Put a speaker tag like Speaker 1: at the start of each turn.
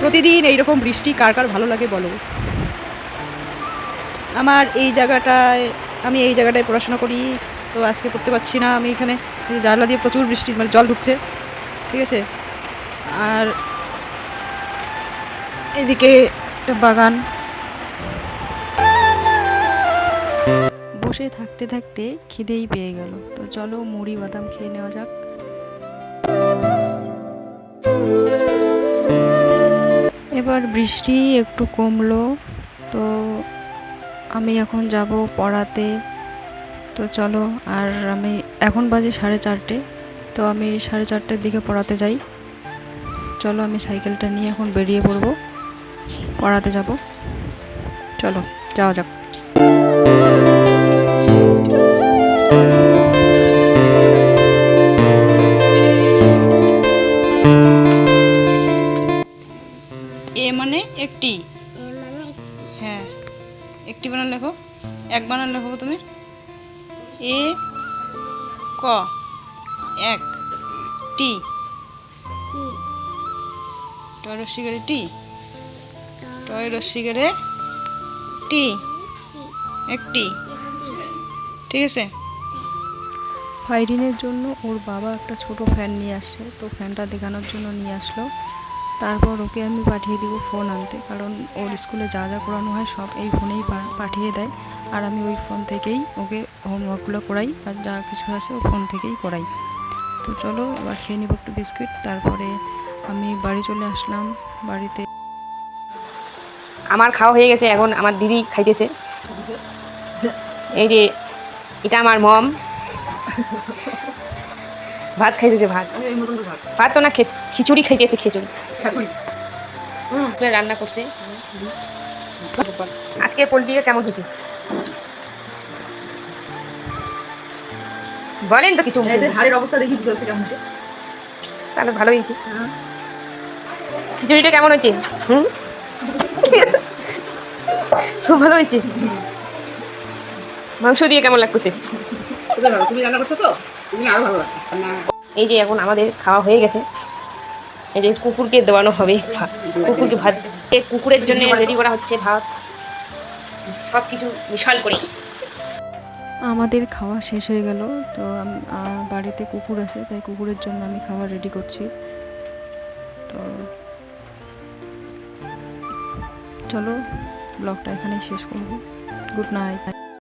Speaker 1: প্রতিদিন এইরকম বৃষ্টি কার কার ভালো লাগে বলো? আমার এই জায়গাটায়, আমি এই জায়গাটায় পড়াশোনা করি, তো আজকে পড়তে পারছি না, আমি এখানে জানলা দিয়ে প্রচুর বৃষ্টি মানে জল ঢুকছে, ঠিক আছে? আর এদিকে একটা বাগান। বসে থাকতে থাকতে খিদেই পেয়ে গেল। তো চলো মুড়ি, বাদাম খেয়ে নেওয়া যাক। এবার বৃষ্টি একটু কমলো, তো আমি এখন যাব পড়াতে। তো চলো, আর আমি এখন বাজে সাড়ে চারটে, তো আমি সাড়ে চারটের দিকে পড়াতে যাই। চলো, আমি সাইকেলটা নিয়ে এখন বেরিয়ে পড়ব, পড়াতে যাব। চলো, যাওয়া যাক। এ মানে একটি। হ্যাঁ একটি বানান লেখো এক বানান লেখো তুমি এ ক এক টি। টয় রসিগারে টি। টয় রসিগারে টি। একটি। ঠিক আছে? ফাইরিনের জন্য ওর বাবা একটা ছোট ফ্যান নিয়ে আসছে তো ফ্যানটা দেখানোর জন্য নিয়ে আসলো। তারপর ওকে আমি পাঠিয়ে দিব ফোন আনতে। কারণ ওর স্কুলে যা যা করানো হয় সব এই ফোনেই পাঠিয়ে দেয়। আর আমি ওই ফোন থেকেই ওকে হোমওয়ার্কগুলো করাই আর যা কিছু আছে ও ফোন থেকেই করাই। তো চলো, এবার খেয়ে নিব একটু বিস্কুট। তারপরে আমি বাড়ি চলে আসলাম। বাড়িতে
Speaker 2: আমার খাওয়া হয়ে গেছে, এখন আমার দিদি খাইতেছে। এই যে, এটা আমার মম ভাত খাইতেছে ভাত। ভাত। তো না খে- খিচুড়ি খাইতেছে খিচুড়ি। হুম রান্না করছে। আজকে পোলট্রিটা কেমন হয়েছে? বলেন তো কিছু।
Speaker 3: হাড়ের অবস্থা দেখি বুঝতে কেমন হচ্ছে
Speaker 2: তাহলে ভালো হয়েছে। খিচুড়িটা কেমন হয়েছে? হুম? খুব ভালো হয়েছে। মাংস দিয়ে কেমন লাগছে
Speaker 3: তুমি রান্না করছ তো?
Speaker 2: এই যে এখন আমাদের খাওয়া হয়ে গেছে। এই যে কুকুরকে দেওয়ানো হবে ভাত। কুকুরকে ভাত। কুকুরের জন্য রেডি করা হচ্ছে ভাত। সব কিছু বিশাল করে
Speaker 1: আমাদের খাওয়া শেষ হয়ে গেল তো বাড়িতে কুকুর আছে তাই কুকুরের জন্য আমি খাবার রেডি করছি। তো চলো ব্লগটা এখানেই শেষ করব। Good night.